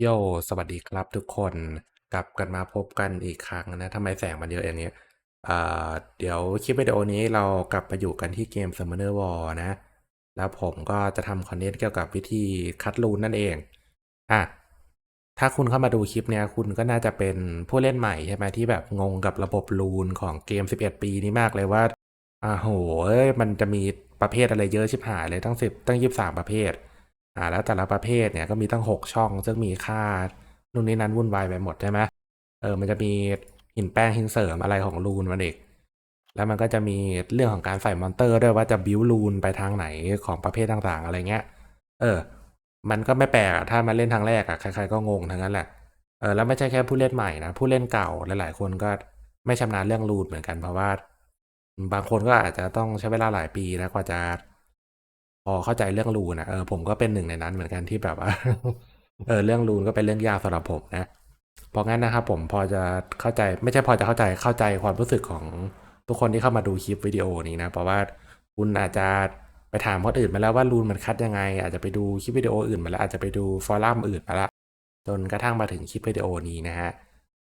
โย สวัสดีครับทุกคน กลับกันมาพบกันอีกครั้งนะทำไมแสงมันเยอะอย่างนี้อ่าเดี๋ยวคลิปวิดีโอนี้เรากลับมาอยู่กันที่เกม Summoner War นะ แล้วผมก็จะทำคอนเทนต์เกี่ยวกับวิธีคัดรูนนั่นเอง อะ ถ้าคุณเข้ามาดูคลิปเนี้ยคุณก็น่าจะเป็นผู้เล่นใหม่ใช่ไหมที่แบบงงกับระบบรูนของเกม 11 ปีนี้มากเลยว่าอ่าโห มันจะมีประเภทอะไรเยอะชิบหายเลยตั้งสิบตั้งยี่สามประเภท อ่าแล้วแต่ละประเภทเนี่ยก็มีตั้งหกช่อง ซึ่งมีค่านู่นนี่นั้นวุ่นวายไปหมดใช่ไหมเออมันจะมีหินแป้งหินเสริมอะไรของรูนมันเอกแล้วมันก็จะมีเรื่องของการใส่มอนเตอร์ด้วยว่าจะบิวรูนไปทางไหนของประเภทต่างๆ อะไรเงี้ย เออ มันก็ไม่แปลกอะถ้ามาเล่นทางแรกอะใครๆก็งงทั้งนั้นแหละ เออแล้วไม่ใช่แค่ผู้เล่นใหม่นะผู้เล่นเก่าหลายๆคนก็ไม่ชำนาญเรื่องรูนเหมือนกันเพราะว่า บางคนก็อาจจะต้องใช้เวลาหลายปีนะกว่าจะ พอเข้าใจเรื่องรูนะเออผมก็เป็นหนึ่งในนั้นเหมือนกันที่แบบว่าเออเรื่องรูนก็เป็นเรื่องยากสำหรับผมนะเพราะงั้นนะครับผมพอจะเข้าใจไม่ใช่พอจะเข้าใจเข้าใจความรู้สึกของทุกคนที่เข้ามาดูคลิปวิดีโอนี้นะเพราะว่าคุณอาจจะไปถามคนอื่นมาแล้วว่ารูนมันคัดยังไง อาจจะไปดูคลิปวิดีโออื่นมาแล้วอาจจะไปดูฟอรัมอื่นมาแล้วจนกระทั่งมาถึงคลิปวิดีโอนี้นะฮะ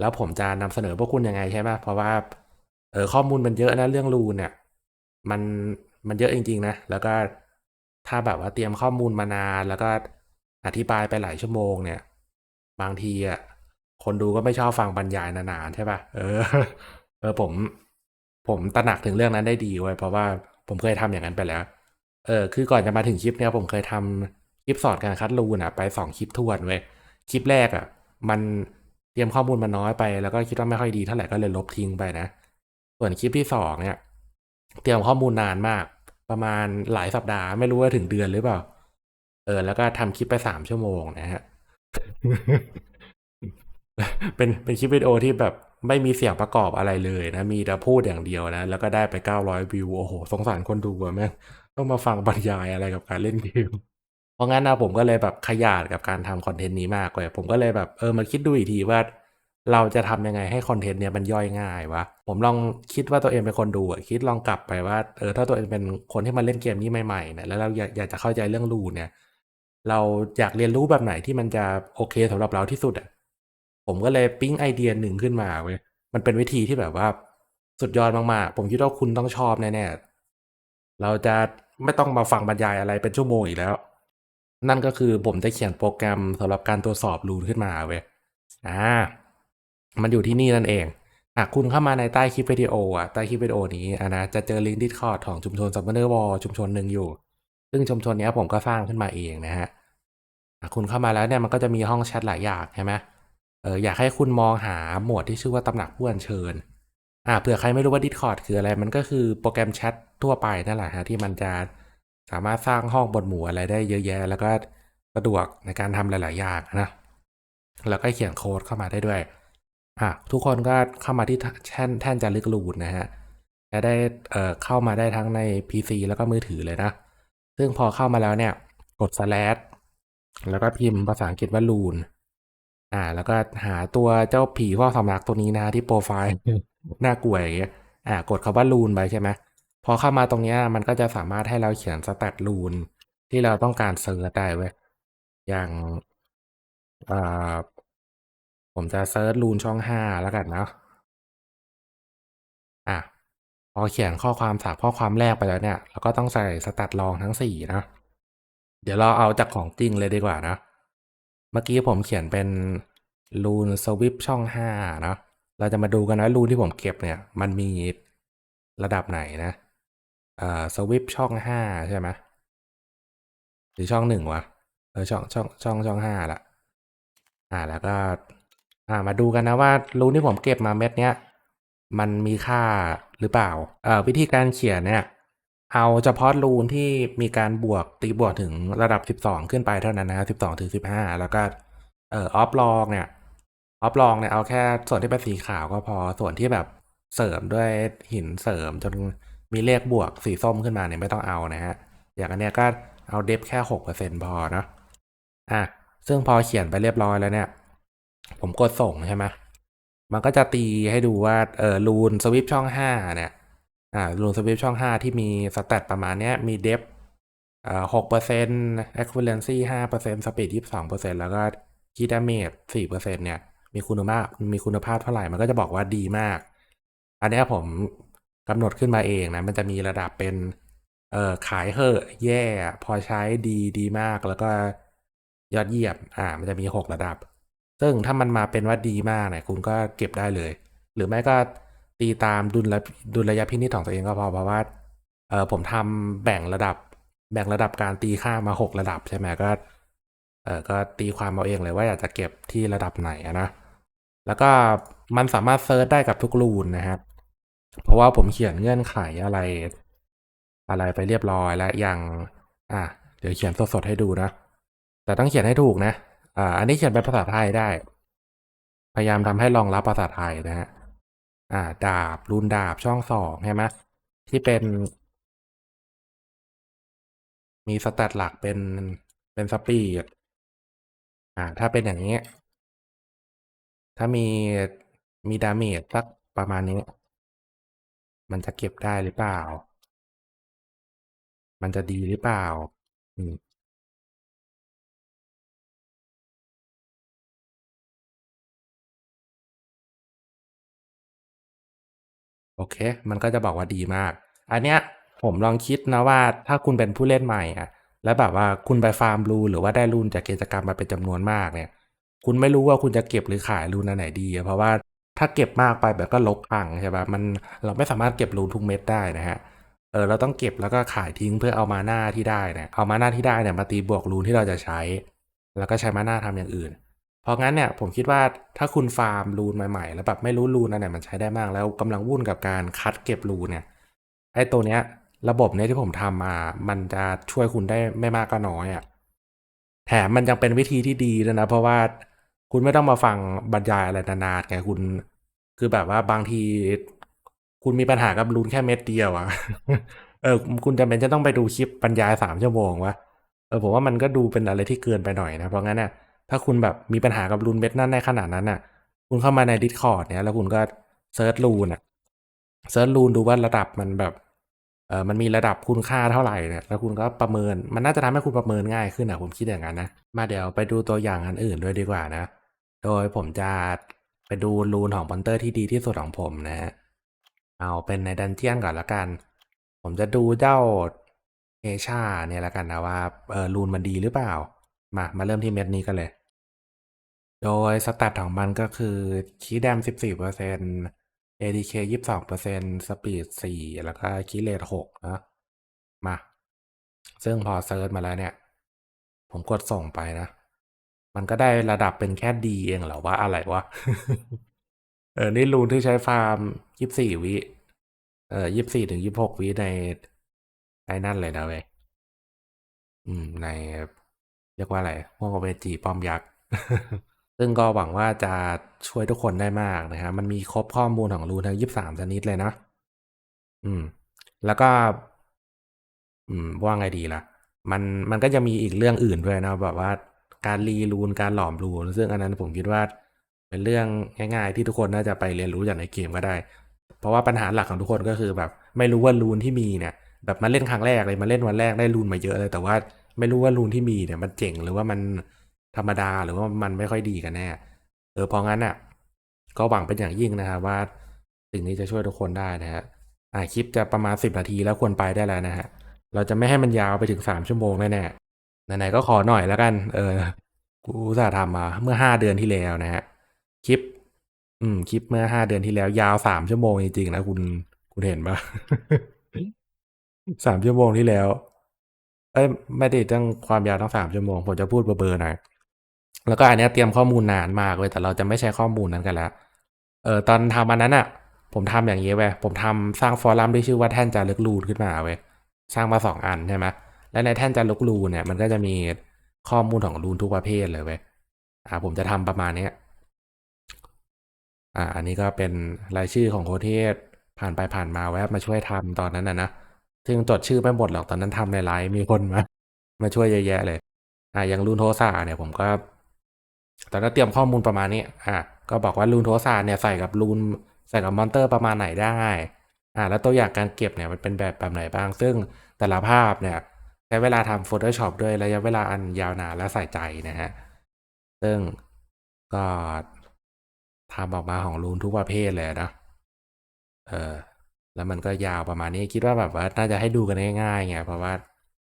แล้วผมจะนำเสนอพวกคุณยังไงใช่ไหมเพราะว่าเออข้อมูลมันเยอะนะเรื่องรูนเนี่ยมันมันเยอะจริงๆนะแล้วก็ ถ้าแบบว่าเตรียมข้อมูลมานานแล้วก็อธิบายไปหลายชั่วโมงเนี่ย บางทีอะคนดูก็ไม่ชอบฟังบรรยายนานๆใช่ปะ่ะเออ เออผม ผมตระหนักถึงเรื่องนั้นได้ดีเว้ยเพราะว่าผมเคยทำอย่างนั้นไปแล้ว เออ คือก่อนจะมาถึงคลิปเนี้ยผมเคยทำคลิปสอนการคัดรูนอะไปสองคลิปทวนเว้ยคลิปแรกอะ มันเตรียมข้อมูลมาน้อยไปแล้วก็คิดว่าไม่ค่อยดีเท่าไหร่ก็เลยลบทิ้งไปนะ ส่วนคลิปที่สองเนี่ย เตรียมข้อมูลนานมาก ประมาณหลายสัปดาห์ไม่รู้ว่าถึงเดือนหรือเปล่า เออ แล้วก็ทำคลิปไปสามชั่วโมงนะฮะ เป็นเป็นคลิปวิดีโอที่แบบไม่มีเสียงประกอบอะไรเลยนะ มีแต่พูดอย่างเดียวนะ แล้วก็ได้ไปเก้าร้อยวิว โอ้โห สงสารคนดูอะแม่งต้องมาฟังบรรยายอะไรกับการเล่นเกม เพราะงั้นนะผมก็เลยแบบขยาดกับการทำคอนเทนต์นี้มากเลยผมก็เลยแบบเออมาคิดดูอีกทีว่า เราจะทำยังไงให้คอนเทนต์เนี้ยมันย่อยง่ายวะ ผมลองคิดว่าตัวเองเป็นคนดูอะคิดลองกลับไปว่าเออถ้าตัวเองเป็นคนที่มาเล่นเกมนี้ใหม่ๆเนี่ยแล้วเราอยากอยากจะเข้าใจเรื่องรูเนี่ย เราอยากเรียนรู้แบบไหนที่มันจะโอเคสำหรับเราที่สุดอะผมก็เลยปิ๊งไอเดียหนึ่งขึ้นมาเว้ยมันเป็นวิธีที่แบบว่าสุดยอดมากๆ ผมคิดว่าคุณต้องชอบแน่ๆเราจะไม่ต้องมาฟังบรรยายอะไรเป็นชั่วโมงอีกแล้ว นั่นก็คือผมจะเขียนโปรแกรมสำหรับการตรวจสอบรูนขึ้นมาเว้ยอ่า มันอยู่ที่นี่นั่นเองหากคุณเข้ามาในใต้คลิปวิดีโออะใต้คลิปวิดีโอนี้อะนะจะเจอลิงก์ดิสคอร์ดของชุมชนซัมเมอร์วอลชุมชนหนึ่งอยู่ ซึ่งชุมชนนี้ผมก็สร้างขึ้นมาเองนะฮะอะคุณเข้ามาแล้วเนี่ยมันก็จะมีห้องแชทหลายอย่างใช่ไหมเอออยากให้คุณมองหาหมวดที่ชื่อว่าตำหนักผู้อัญเชิญอ่าเผื่อใครไม่รู้ว่า Discord คืออะไร มันก็คือโปรแกรมแชททั่วไปนั่นแหละฮะที่มันจะสามารถสร้างห้องบนหมู่อะไรได้เยอะแยะ แล้วก็สะดวกในการทำหลาย ๆ อย่างนะ แล้วก็เขียนโค้ดเข้ามาได้ด้วย อะทุกคนก็เข้ามาที่แท่นแท่นจารึกรูนนะฮะจะได้เอ่อเข้ามาได้ทั้งใน PC แล้วก็มือถือเลยนะ ซึ่งพอเข้ามาแล้วเนี่ย กด slash แล้วก็พิมพ์ภาษาอังกฤษว่ารูนอ่า แล้วก็หาตัวเจ้าผีพ่อสำนักตัวนี้นะที่โปรไฟล์น่ากลัวอย่างเงี้ยอ่ากดคำว่ารูนไปใช่ไหมพอเข้ามาตรงเนี้ยมันก็จะสามารถให้เราเขียนสแตทรูนที่เราต้องการเซิร์ชได้เว้ยอย่างอ่า ผมจะเซิร์ชรูนช่องห้าแล้วกันเนาะอะพอเขียนข้อความสามข้อความแรกไปแล้วเนี่ยเราก็ต้องใส่สแตทรองทั้งสี่นะเดี๋ยวเราเอาจากของจริงเลยดีกว่านะเมื่อกี้ผมเขียนเป็นรูนสวิปช่องห้านะเราจะมาดูกันว่ารูนที่ผมเก็บเนี่ย มันมีระดับไหนนะเอ่อสวิปช่องห้าใช่ไหมหรือช่องหนึ่งวะเออช่องช่องช่องช่องห้าละอ่าแล้วก็ อ่ามาดูกันนะว่ารูนที่ผมเก็บมาเม็ดเนี้ยมันมีค่าหรือเปล่าเอ่อวิธีการเขียนเนี่ย เอาเฉพาะรูนที่มีการบวกตีบวกถึงระดับ 12 ขึ้นไปเท่านั้นนะ12ถึง15 แล้วก็เอ่อออฟลองเนี่ยออฟลองเนี่ยเอาแค่ส่วนที่เป็นสีขาวก็พอส่วนที่แบบเสริมด้วยหินเสริมจนมีเลขบวกสีส้มขึ้นมาเนี่ยไม่ต้องเอานะฮะอย่างอันเนี้ยก็เอาเดฟแค่หกเปอร์เซ็นพอเนาะอะซึ่งพอเขียนไปเรียบร้อยแล้วเนี่ย ผมกดส่งใช่ไหมมันก็จะตีให้ดูว่าเออรูนสวิปช่องห้าเนี่ยอ่ารูนสวิปช่องห้าที่มีสแตทประมาณเนี้ยมีเดฟอ่าหกเปอร์เซ็นต์ equivalency ห้าเปอร์เซ็นต์สปีดยี่สิบสองเปอร์เซ็นต์แล้วก็คีดาเมจสี่เปอร์เซ็นต์เนี่ยมีคุณภาพมีคุณภาพเท่าไหร่มันก็จะบอกว่าดีมาก อันนี้ผมกำหนดขึ้นมาเองนะ มันจะมีระดับเป็นเอ่อขายเหอะแย่ พอใช้ดีดีมากแล้วก็ยอดเยี่ยมอ่ามันจะมีหกระดับ ซึ่งถ้ามันมาเป็นว่าดีมากเนี่ยคุณก็เก็บได้เลย หรือไม่ก็ตีตามดุลระดุลยพินิจของตัวเองก็พอเพราะว่าเออผมทำแบ่งระดับ แบ่งระดับการตีค่ามาหกระดับใช่ไหมก็เออก็ตีความเอาเองเลยว่าอยากจะเก็บที่ระดับไหนนะแล้วก็มันสามารถเซิร์ชได้กับทุกรูนนะครับ เพราะว่าผมเขียนเงื่อนไขอะไร อะไรไปเรียบร้อยแล้วอย่าง อะเดี๋ยวเขียนสดๆให้ดูนะ แต่ต้องเขียนให้ถูกนะ อ่า อันนี้เขียนเป็นภาษาไทยได้ พยายามทำให้รองรับภาษาไทยนะฮะ อ่า ดาบรูนดาบช่องสองใช่ไหมที่เป็น มีสแตทหลักเป็นเป็นสปีดอ่า ถ้าเป็นอย่างนี้ ถ้ามีมีดาเมจสักประมาณนี้ มันจะเก็บได้หรือเปล่า มันจะดีหรือเปล่า อืม โอเค มันก็จะบอกว่าดีมาก อันเนี้ยผมลองคิดนะว่าถ้าคุณเป็นผู้เล่นใหม่อะแล้วแบบว่าคุณไปฟาร์มรูนหรือว่าได้รูนจากกิจกรรมมาเป็นจำนวนมากเนี่ย คุณไม่รู้ว่าคุณจะเก็บหรือขายรูนอันไหนดี เพราะว่าถ้าเก็บมากไปแบบก็ลกพังใช่ปะมันเราไม่สามารถเก็บรูนทุกเม็ดได้นะฮะเออเราต้องเก็บแล้วก็ขายทิ้งเพื่อเอามาหน้าที่ได้เนี่ยเอามาหน้าที่ได้เนี่ยมาตีบวกรูนที่เราจะใช้ แล้วก็ใช้มาหน้าทำอย่างอื่น เพราะงั้นเนี่ยผมคิดว่าถ้าคุณฟาร์มรูนใหม่ๆ แล้วแบบไม่รู้รูนอันไหนมันใช้ได้มาก แล้วกำลังวุ่นกับการคัดเก็บรูนเนี่ยไอ้ตัวเนี้ย ระบบเนี้ยที่ผมทำมา มันจะช่วยคุณได้ไม่มากก็น้อยอะ่ะแถมมันยังเป็นวิธีที่ดีด้วยนะ เพราะว่าคุณไม่ต้องมาฟังบรรยายอะไรนานๆไงคุณ คือแบบว่าบางทีคุณมีปัญหากับรูนแค่เม็ดเดียวอะเออคุณจำเป็นจะต้องไปดูคลิปบรรยายสามชั่วโมงวะเออผมว่ามันก็ดูเป็นอะไรที่เกินไปหน่อยนะเพราะงั้นเนี่ย ถ้าคุณแบบมีปัญหากับรูนเม็ดนั่นในขนาดนั้นน่ะ คุณเข้ามาใน Discord เนี่ย แล้วคุณก็เซิร์ชรูนอะเซิร์ชรูนดูว่าระดับมันแบบเออมันมีระดับคุณค่าเท่าไหร่เนี่ยแล้วคุณก็ประเมิน มันน่าจะทำให้คุณประเมินง่ายขึ้นอะผมคิดอย่างนั้นนะ มาเดี๋ยวไปดูตัวอย่างอันอื่นด้วยดีกว่านะ โดยผมจะไปดูรูนของมอนเตอร์ที่ดีที่สุดของผมนะฮะ เอาเป็นในดันเจียนก่อนละกัน ผมจะดูเจ้าเอชาเนี่ยละกันนะว่าเออรูนมันดีหรือเปล่า มามาเริ่มที่เม็ดนี้กันเลย โดยสแตทของมันก็คือคีแดม 14% ADK 22%สปีด 4 แล้วก็คีเลท6นะมา ซึ่งพอเซิร์ชมาแล้วเนี่ย ผมกดส่งไปนะ มันก็ได้ระดับเป็นแค่ดีเองเหรอว่าอะไรวะ เออ นี่รูนที่ใช้ฟาร์ม 24 วิ เออ 24 ถึง 26 วิในในนั่นเลยนะเว้ยอืม ใน เรียกว่าอะไรพวกเวจีป้อมยักษ์ซึ่งก็หวังว่าจะช่วยทุกคนได้มากนะครับมันมีครบข้อมูลของรูนทั้ง23ชนิดเลยนะ อืม แล้วก็ อืม ว่าไงดีล่ะ มันมันก็จะมีอีกเรื่องอื่นด้วยนะแบบว่าการรีรูนการหลอมรูน ซึ่งอันนั้นผมคิดว่า เป็นเรื่องง่าย ๆ ที่ทุกคนน่าจะไปเรียนรู้จากในเกมก็ได้ เพราะว่าปัญหาหลักของทุกคนก็คือแบบ ไม่รู้ว่ารูนที่มีเนี่ย แบบมาเล่นครั้งแรกเลยมาเล่นวันแรกได้รูนมาเยอะเลยแต่ว่า ไม่รู้ว่ารูนที่มีเนี่ยมันเจ๋งหรือว่ามันธรรมดาหรือว่ามันไม่ค่อยดีกันแน่เออเพราะงั้นอะก็หวังเป็นอย่างยิ่งนะครับว่าสิ่งนี้จะช่วยทุกคนได้นะฮะอ่าคลิปจะประมาณสิบนาทีแล้วควรไปได้แล้วนะฮะเราจะไม่ให้มันยาวไปถึงสามชั่วโมงแน่ๆไหนๆก็ขอหน่อยแล้วกัน เออ กูอุตส่าทำมาเมื่อห้าเดือนที่แล้วนะฮะคลิป อืม คลิปเมื่อห้าเดือนที่แล้ว ยาวสามชั่วโมงจริงๆนะคุณคุณเห็นปะสามชั่วโมงที่แล้ว เอ้ยไม่ได้ตั้งความยาวทั้งสามชั่วโมง ผมจะพูดเบอร์ๆหน่อยแล้วก็อันนี้เตรียมข้อมูลนานมากเลยแต่เราจะไม่ใช้ข้อมูลนั้นกันแล้วเออตอนทำอันนั้นอะ ผมทำอย่างนี้เว้ยผมทำสร้างฟอรัมที่ชื่อว่าแท่นจารึกรูนขึ้นมาเว้ยสร้างมาสองอันใช่ไหมและในแท่นจารึกรูนเนี่ยมันก็จะมีข้อมูลของรูนทุกประเภทเลยเว้ยอ่าผมจะทำประมาณเนี้ยอ่าอันนี้ก็เป็นรายชื่อของคนที่ผ่านไปผ่านมาแวะมาช่วยทำตอนนั้นนะนะ ซึ่งจดชื่อไม่หมดหรอกตอนนั้นทำในไลฟ์มีคนมา มาช่วยเยอะแยะเลยอ่าอย่างรูนโทสาเนี่ยผมก็ตอนนั้นเตรียมข้อมูลประมาณนี้อ่าก็บอกว่ารูนโทสาเนี่ยใส่กับรูนใส่กับมอนเตอร์ประมาณไหนได้อ่าแล้วตัวอย่างการเก็บเนี่ยมันเป็นแบบแบบไหนบ้าง ซึ่งแต่ละภาพเนี่ยใช้เวลาทำ Photoshop ด้วยระยะเวลาอันยาวนานและใส่ใจนะฮะ ซึ่งก็ทำออกมาของรูนทุกประเภทเลยนะ เออ แล้วมันก็ยาวประมาณนี้คิดว่าแบบว่าน่าจะให้ดูกันง่ายๆไงเพราะว่า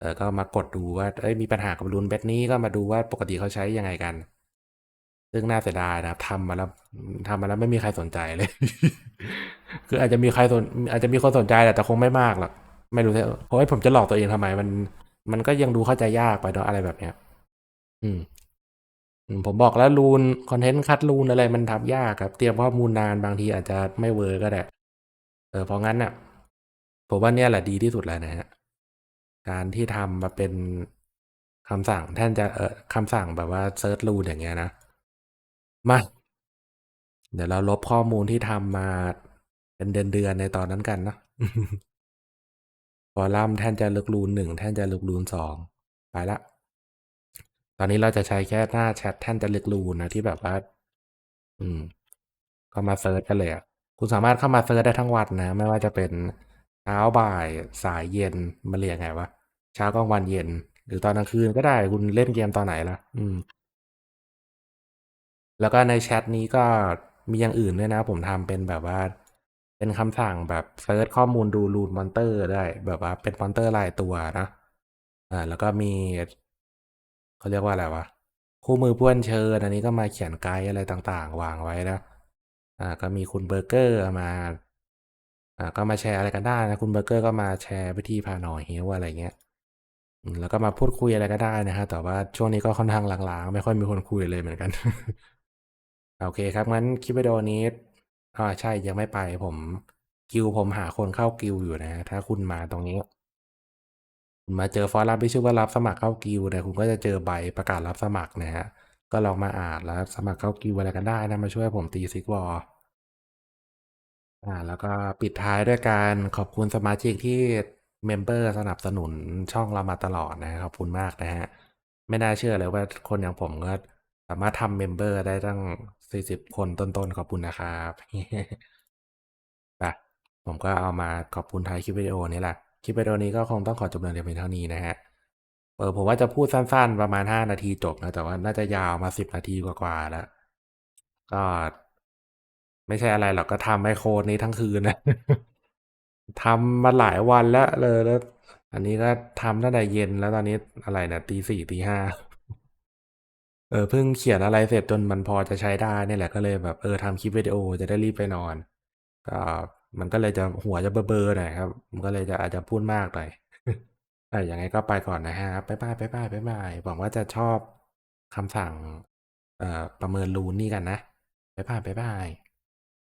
เออก็มากดดูว่าเอ้ยมีปัญหากับรูนแบบนี้ก็มาดูว่าปกติเขาใช้ยังไงกัน ซึ่งน่าเสียดายนะครับทำมาแล้วทำมาแล้วไม่มีใครสนใจเลย คืออาจจะมีใครสนอาจจะมีคนสนใจแหละแต่คงไม่มากหรอกไม่รู้ใช่เพราะผมจะหลอกตัวเองทำไม มัน มันก็ยังดูเข้าใจยากไปเนาะอะไรแบบเนี้ย อืมผมบอกแล้วรูนคอนเทนต์คัดรูนอะไรมันทำยากครับ เตรียมข้อมูลนานบางทีอาจจะไม่เวิร์กก็ได้ เออเพราะงั้นน่ะผมว่าเนี่ยแหละดีที่สุดแล้วนะฮะการที่ทำมาเป็นคำสั่งแทนจะเออคำสั่งแบบว่าเซิร์ชรูนอย่างเงี้ยนะ มา เดี๋ยวเราลบข้อมูลที่ทำมาเป็นเดือนๆในตอนนั้นกันเนาะฟอรัมแทนจะลึกรูนหนึ่งแทนจะลึกรูนสองไปละ ตอนนี้เราจะใช้แค่หน้าแชทแทนจะลึกรูนนะที่แบบว่า อืม ก็มาเซิร์ชกันเลยอะ คุณสามารถเข้ามาเซิร์ชได้ทั้งวันนะ ไม่ว่าจะเป็นเช้าบ่ายสายเย็นมาเรียกไงวะเช้ากลางวันเย็น หรือตอนกลางคืนก็ได้คุณเล่นเกมตอนไหนล่ะอืม แล้วก็ในแชทนี้ก็มีอย่างอื่นด้วยนะ ผมทำเป็นแบบว่า เป็นคำสั่งแบบเซิร์ชข้อมูลดูรูนมอนเตอร์ได้ แบบว่าเป็นมอนเตอร์รายตัวนะอ่าแล้วก็มีเขาเรียกว่าอะไรวะคู่มือผู้อัญเชิญ อันนี้ก็มาเขียนไกด์อะไรต่างๆ วางไว้นะ ก็มีคุณเบอร์เกอร์มาอ่าก็มาแชร์อะไรกันได้นะคุณเบอร์เกอร์ก็มาแชร์วิธีพาหน่อยเฮลอะไรเงี้ยแล้วก็มาพูดคุยอะไรก็ได้นะฮะแต่ว่าช่วงนี้ก็ค่อนข้างหลังๆ ไม่ค่อยมีคนคุยเลยเหมือนกัน โอเคครับ งั้นคลิปวิดีโอนี้อ่าใช่ยังไม่ไปผมกิลผมหาคนเข้ากิลอยู่นะ ถ้าคุณมาตรงนี้ คุณมาเจอฟอรัมที่ชื่อว่ารับสมัครเข้ากิลเนี่ยคุณก็จะเจอใบประกาศรับสมัครนะฮะก็ลองมาอ่านแล้วสมัครเข้ากิลอะไรกันได้นะมาช่วยผมตีซิกวอล อ่า แล้วก็ปิดท้ายด้วยการขอบคุณสมาชิกที่เมมเบอร์สนับสนุนช่องเรามาตลอดนะขอบคุณมากนะฮะ ไม่น่าเชื่อเลยว่าคนอย่างผมก็สามารถทำเมมเบอร์ได้ตั้งสี่สิบคนต้นๆ ขอบคุณนะครับไปผมก็เอามาขอบคุณท้ายคลิปวิดีโอนี้แหละคลิปวิดีโอนี้ก็คงต้องขอจบลงเพียงเท่านี้นะฮะเออผมว่าจะพูดสั้นๆ ประมาณห้านาทีจบนะ แต่ว่าน่าจะยาวมาสิบนาทีกว่าๆแล้ว ก็ ไม่ใช่อะไรหรอกก็ทำไมโครนี้ทั้งคืนนะทำมาหลายวันแล้วเลยแล้ว อันนี้ก็ทำตั้งแต่เย็นแล้วตอนนี้อะไรนี่ยตีสี่ตีห้าเออเพิ่งเขียนอะไรเสร็จจนมันพอจะใช้ได้นี่แหละก็เลยแบบเออทำคลิปวิดีโอจะได้รีบไปนอนก็มันก็เลยจะหัวจะเบลอๆหน่อยครับ มันก็เลยจะอาจจะพูดมากหน่อยเออยังไงก็ไปก่อนนะฮะบ๊ายบายบ๊ายบายบ๊ายบายหวังว่าจะชอบคำสั่ง เอ่อประเมินรูนนี่กันนะบ๊ายบายบ๊ายบาย